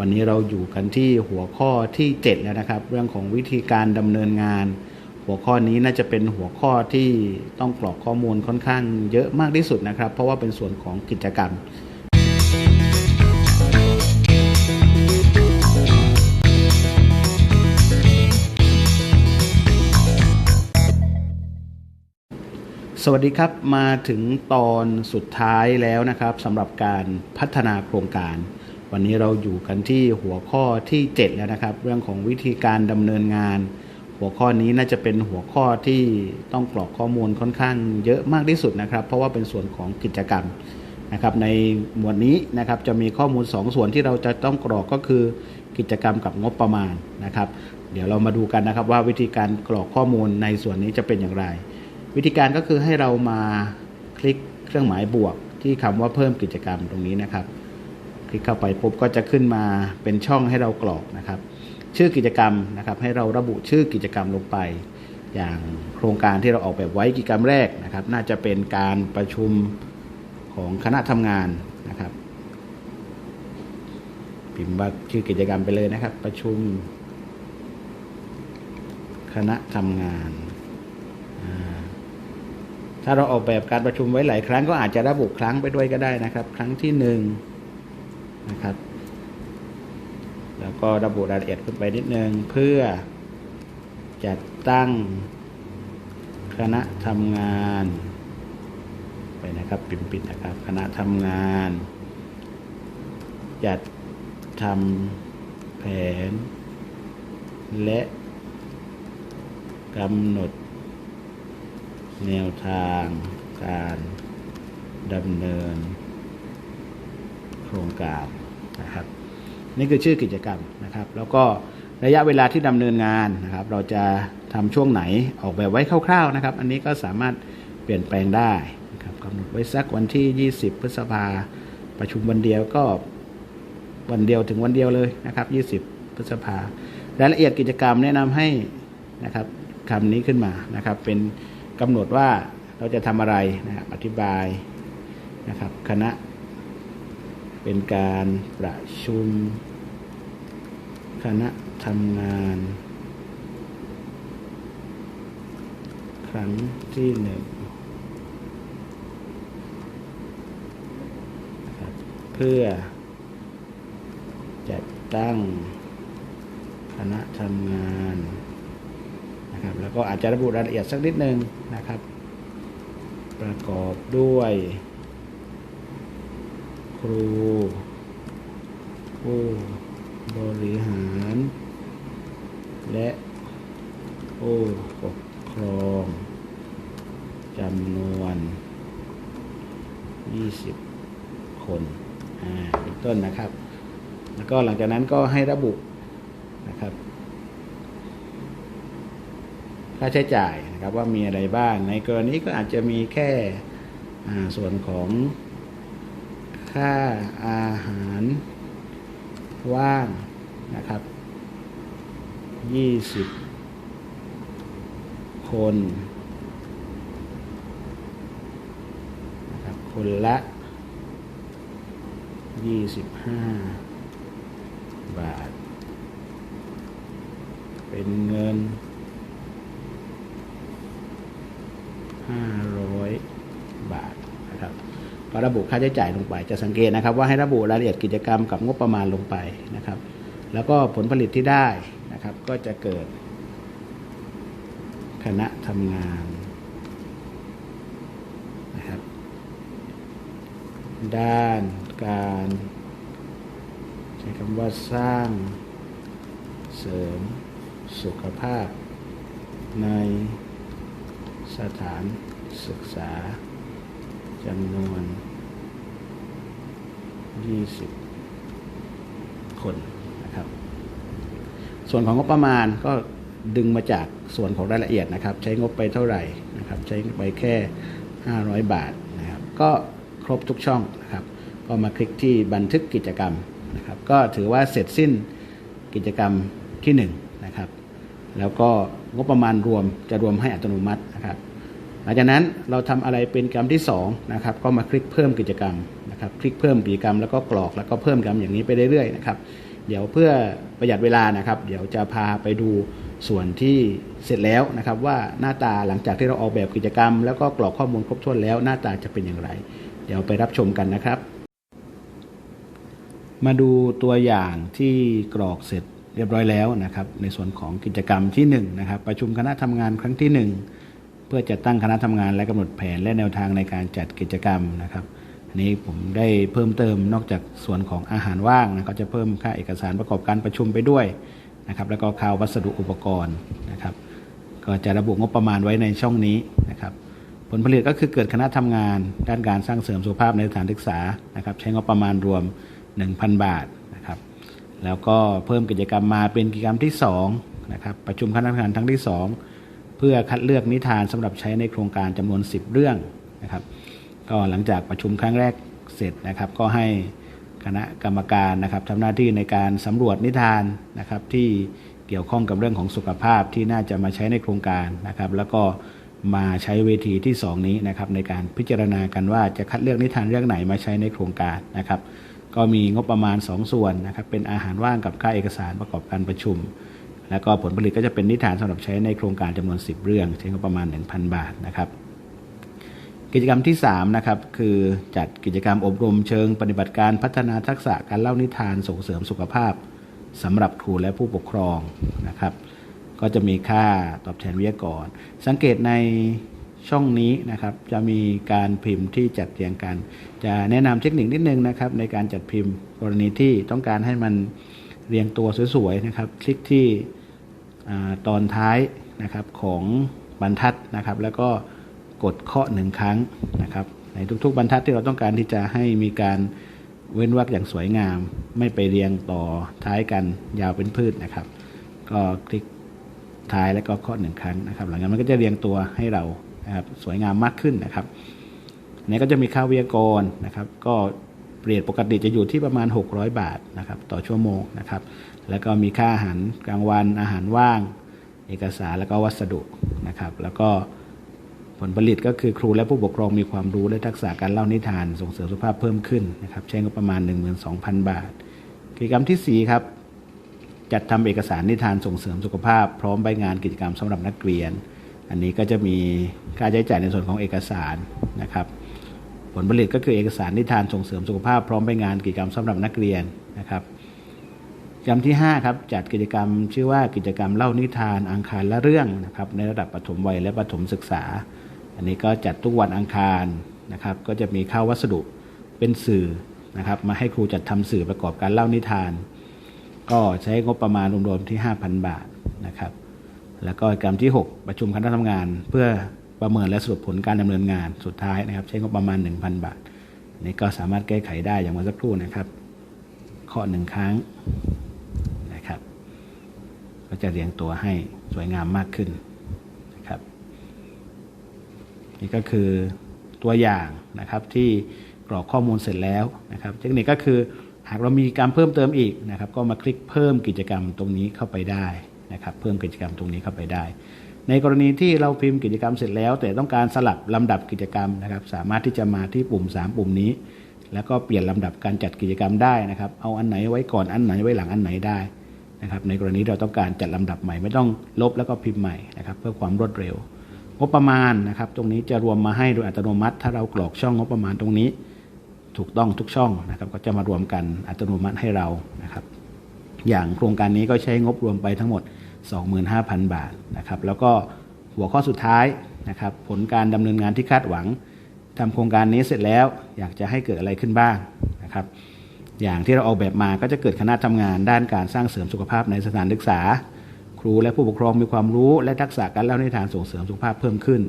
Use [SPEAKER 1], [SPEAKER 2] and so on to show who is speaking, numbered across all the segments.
[SPEAKER 1] วันนี้เราอยู่กันที่หัวข้อที่ 7 แล้วนะครับ เรื่องของวิธีการดำเนินงาน หัวข้อนี้น่าจะเป็นหัวข้อที่ต้องกรอกข้อมูลค่อนข้างเยอะมากที่สุดนะครับ เพราะว่าเป็นส่วนของกิจกรรมสวัสดีครับมาถึงตอนสุดท้ายแล้วนะครับสำหรับการพัฒนาโครงการ วันนี้เราอยู่กันที่หัวข้อที่ 7 แล้วนะครับ เรื่องของวิธีการดำเนินงาน หัวข้อนี้น่าจะเป็นหัวข้อที่ต้องกรอกข้อมูลค่อนข้างเยอะมากที่สุดนะครับ เพราะว่าเป็นส่วนของกิจกรรมนะครับ ในหมวดนี้นะครับจะมีข้อมูล2ส่วนที่เราจะต้องกรอกก็คือกิจกรรมกับงบประมาณนะครับ เดี๋ยวเรามาดูกันนะครับว่าวิธีการกรอกข้อมูลในส่วนนี้จะเป็นอย่างไร วิธีการก็คือให้เรามาคลิกเครื่องหมายบวกที่คำว่าเพิ่มกิจกรรมตรงนี้นะครับ คลิกเข้าไปปุ๊บก็จะขึ้นมาเป็นช่องให้เรากรอกนะครับ ชื่อกิจกรรมนะครับ ให้เราระบุชื่อกิจกรรมลงไป อย่างโครงการที่เราออกแบบไว้กิจกรรมแรกนะครับ น่าจะเป็นการประชุมของคณะทำงานนะครับ พิมพ์ว่าชื่อกิจกรรมไปเลยนะครับ ประชุม คณะทำงานถ้าเราออกแบบการประชุมไว้หลายครั้งก็อาจจะระบุครั้งไปด้วยก็ได้นะครับ ครั้งที่หนึ่ง นะครับ แล้วก็ระบุรายละเอียดขึ้นไปนิดนึงเพื่อจัดตั้งคณะทำงานไปนะครับปิมปิดนะครับคณะทำงาน จัดทำแผน และกำหนด แนวทางการดำเนิน โครงการนะครับนี่คือชื่อกิจกรรมนะครับ แล้วก็ระยะเวลาที่ดำเนินงานนะครับ เราจะทำช่วงไหนออกแบบไว้คร่าวๆนะครับ อันนี้ก็สามารถเปลี่ยนแปลงได้นะครับกำหนดไว้สักวันที่ 20 พฤษภาประชุมวันเดียวก็วันเดียวถึงวันเดียวเลยนะครับ 20 พฤษภารายละเอียดกิจกรรมแนะนำให้นะครับคำนี้ขึ้นมานะครับ เป็นกำหนดว่าเราจะทำอะไรนะครับอธิบายนะครับคณะ เป็นการประชุม คณะทำงาน ครั้งที่หนึ่งเพื่อจัดตั้งคณะทำงานนะครับแล้วก็อาจจะระบุรายละเอียดสักนิดนึงนะครับ ประกอบด้วย ครูผู้บริหาร และผู้ปกครองจำนวน 20 คนอ่าเป็นต้นนะครับ แล้วก็หลังจากนั้นก็ให้ระบุนะครับ ค่าใช้จ่ายนะครับว่ามีอะไรบ้าง ในกรณีก็อาจจะมีแค่อ่าส่วนของ ค่าอาหารว่างนะครับ20คนนะครับคนละ25บาท เป็นเงิน500บาทนะครับ ก็ระบุค่าใช้จ่ายลงไป จะสังเกตนะครับ ว่าให้ระบุรายละเอียดกิจกรรมกับงบประมาณลงไปนะครับ แล้วก็ผลผลิตที่ได้นะครับ ก็จะเกิด คณะทำงานนะครับด้านการใช้คำว่าสร้างเสริมสุขภาพในสถานศึกษา จำนวน20คนนะครับ ส่วนของงบประมาณก็ดึงมาจากส่วนของรายละเอียดนะครับ ใช้งบไปเท่าไหร่นะครับ ใช้ไปแค่ 500 บาทนะครับ ก็ครบทุกช่องนะครับ ก็มาคลิกที่บันทึกกิจกรรมนะครับ ก็ถือว่าเสร็จสิ้นกิจกรรมที่1นงนะครับ แล้วก็งบประมาณรวมจะรวมให้อัตโนมัตินะครับ ลังจากนั้นเราทำอะไรเป็นกรรมที่2นะครับก็มาคลิกเพิ่มกิจกรรมนะครับคลิกเพิ่มกิจกรรมแล้วก็กรอกแล้วก็เพิ่มกรรมอย่างนี้ไปเรื่อยๆนะครับเดี๋ยวเพื่อประหยัดเวลานะครับเดี๋ยวจะพาไปดูส่วนที่เสร็จแล้วนะครับว่าหน้าตาหลังจากที่เราออกแบบกิจกรรม แล้วก็กรอกข้อมูลครบถ้วนแล้วหน้าตาจะเป็นอย่างไร เดี๋ยวไปรับชมกันนะครับ มาดูตัวอย่างที่กรอกเสร็จเรียบร้อยแล้วนะครับในส่วนของกิจกรรมที่1นงนะครับประชุมคณะทำงานครั้งที่ 1 เพื่อจัดตั้งคณะทำงานและกำหนดแผนและแนวทางในการจัดกิจกรรมนะครับอันนี้ผมได้เพิ่มเติมนอกจากส่วนของอาหารว่างนะก็จะเพิ่มค่าเอกสารประกอบการประชุมไปด้วยนะครับ แล้วก็ค่าวัสดุอุปกรณ์นะครับ ก็จะระบุงบประมาณไว้ในช่องนี้นะครับ ผลผลิตก็คือเกิดคณะทำงานด้านการสร้างเสริมสุขภาพในสถานศึกษานะครับ ใช้งบประมาณรวม 1,000 บาทนะครับ แล้วก็เพิ่มกิจกรรมมาเป็นกิจกรรมที่2นะครับประชุมคณะทำงานทั้งที่ 2 เพื่อคัดเลือกนิทานสำหรับใช้ในโครงการจำนวน 10 เรื่องนะครับ ก็หลังจากประชุมครั้งแรกเสร็จนะครับ ก็ให้คณะกรรมการนะครับทำหน้าที่ในการสำรวจนิทานนะครับที่เกี่ยวข้องกับเรื่องของสุขภาพที่น่าจะมาใช้ในโครงการนะครับ แล้วก็มาใช้เวทีที่ 2 นี้นะครับในการพิจารณากันว่าจะคัดเลือกนิทานเรื่องไหนมาใช้ในโครงการนะครับ ก็มีงบประมาณ 2 ส่วนนะครับเป็นอาหารว่างกับค่าเอกสารประกอบการประชุม แล้วก็ผลผลิตก็จะเป็นนิทานสำหรับใช้ในโครงการจำนวน 10 เรื่องใช้งบประมาณ 1,000 บาทนะครับกิจกรรมที่3นะครับคือจัดกิจกรรมอบรมเชิงปฏิบัติการพัฒนาทักษะการเล่านิทานส่งเสริมสุขภาพสำหรับครูและผู้ปกครองนะครับ ก็จะมีค่าตอบแทนวิทยากร สังเกตในช่องนี้นะครับจะมีการพิมพ์ที่จัดเรียงกัน จะแนะนำเทคนิคนิดนึงนะครับในการจัดพิมพ์กรณีที่ต้องการให้มัน เรียงตัวสวยๆนะครับ คลิกที่ตอนท้ายนะครับของบรรทัดนะครับ แล้วก็กดเคาะหนึ่งครั้งนะครับ ในทุกๆบรรทัดที่เราต้องการที่จะให้มีการเว้นวรรคอย่างสวยงาม ไม่ไปเรียงต่อท้ายกันยาวเป็นพืชนะครับ ก็คลิกท้ายแล้วก็เคาะหนึ่งครั้งนะครับ หลังจากนั้นมันก็จะเรียงตัวให้เรานะครับสวยงามมากขึ้นนะครับนนี้ก็จะมีค่าวิทยากรนะครับ ก็ เปลี่ยนปกติจะอยู่ที่ประมาณ 600 บาทนะครับต่อชั่วโมงนะครับ แล้วก็มีค่าอาหารกลางวันอาหารว่าง เอกสารแล้วก็วัสดุนะครับ แล้วก็ผลผลิตก็คือครูและผู้ปกครองมีความรู้และทักษะการเล่านิทานส่งเสริมสุขภาพเพิ่มขึ้นนะครับใช้งบประมาณ 12,000 บาท กิจกรรมที่ 4 ครับ จัดทำเอกสารนิทานส่งเสริมสุขภาพ พร้อมใบงานกิจกรรมสำหรับนักเรียน อันนี้ก็จะมีค่าใช้จ่ายในส่วนของเอกสารนะครับ ผลผลิตก็คือเอกสารนิทานส่งเสริมสุขภาพพร้อมใบงานกิจกรรมสำหรับนักเรียนนะครับกิจกรรมที่5ครับจัดกิจกรรมชื่อว่ากิจกรรมเล่านิทานอังคารละเรื่องนะครับในระดับปฐมวัยและปฐมศึกษา อันนี้ก็จัดทุกวันอังคารนะครับก็จะมีค่าววัสดุเป็นสื่อนะครับมาให้ครูจัดทำสื่อประกอบการเล่านิทาน ก็ใช้งบประมาณรวมๆที่ 5,000 บาทนะครับแล้วก็กิจกรรมที่ 6 ประชุมคณะทำงานเพื่อ ประเมินและสรุปผลการดำเนินงานสุดท้ายนะครับ ใช้งบประมาณ 1,000 บาทนนี่ก็สามารถแก้ไขได้อย่างเมื่อสักครู่นะครับเคาะหนึ่งครั้งนะครับ ก็จะเรียงตัวให้สวยงามมากขึ้นนะครับ นี่ก็คือตัวอย่างนะครับที่กรอกข้อมูลเสร็จแล้วนะครับ เทคนิคก็คือหากเรามีการเพิ่มเติมอีกนะครับ ก็มาคลิกเพิ่มกิจกรรมตรงนี้เข้าไปได้นะครับ เพิ่มกิจกรรมตรงนี้เข้าไปได้ ในกรณีที่เราพิมพ์กิจกรรมเสร็จแล้ว แต่ต้องการสลับลำดับกิจกรรมนะครับ สามารถที่จะมาที่ปุ่ม 3 ปุ่มนี้ แล้วก็เปลี่ยนลำดับการจัดกิจกรรมได้นะครับ เอาอันไหนไว้ก่อนอันไหนไว้หลังอันไหนได้นะครับ ในกรณีเราต้องการจัดลำดับใหม่ไม่ต้องลบแล้วก็พิมพ์ใหม่นะครับ เพื่อความรวดเร็ว งบประมาณนะครับ ตรงนี้จะรวมมาให้โดยอัตโนมัติ ถ้าเรากรอกช่องงบประมาณตรงนี้ ถูกต้องทุกช่องนะครับ ก็จะมารวมกันอัตโนมัติให้เรานะครับ อย่างโครงการนี้ก็ใช้งบรวมไปทั้งหมด 25,000 บาทนะครับแล้วก็หัวข้อสุดท้ายนะครับผลการดำเนินงานที่คาดหวังทำโครงการนี้เสร็จแล้วอยากจะให้เกิดอะไรขึ้นบ้างนะครับอย่างที่เราออกแบบมาก็จะเกิดคณะทำงานด้านการสร้างเสริมสุขภาพในสถานศึกษา ครูและผู้ปกครองมีความรู้และทักษะการเล่านิทานส่งเสริมสุขภาพเพิ่มขึ้น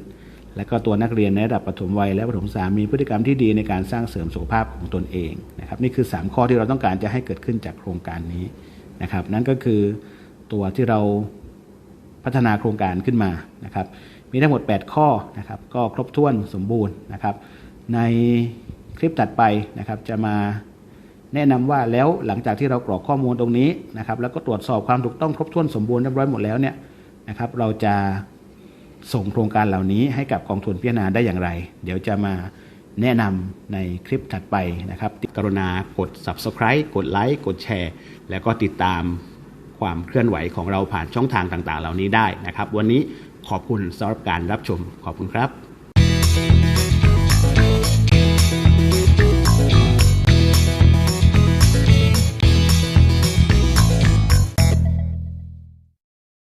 [SPEAKER 1] และก็ตัวนักเรียนในระดับปฐมวัยและปฐมศึกษามีพฤติกรรมที่ดีในการสร้างเสริมสุขภาพของตนเองนะครับนี่คือ 3 ข้อที่เราต้องการจะให้เกิดขึ้นจากโครงการนี้นะครับนั่นก็คือ ตัวที่เราพัฒนาโครงการขึ้นมานะครับ มีทั้งหมด 8 ข้อนะครับ ก็ครบถ้วนสมบูรณ์นะครับ ในคลิปถัดไปนะครับจะมาแนะนำว่าแล้วหลังจากที่เรากรอกข้อมูลตรงนี้นะครับ แล้วก็ตรวจสอบความถูกต้องครบถ้วนสมบูรณ์เรียบร้อยหมดแล้วเนี่ยนะครับ เราจะส่งโครงการเหล่านี้ให้กับกองทุนพิจารณาได้อย่างไร เดี๋ยวจะมาแนะนำในคลิปถัดไปนะครับ กรุณากด subscribe กดไลค์กดแชร์ แล้วก็ติดตาม ความเคลื่อนไหวของเราผ่านช่องทางต่าง ๆ เหล่านี้ได้นะครับ วันนี้ขอบคุณสำหรับการรับชมขอบคุณครับ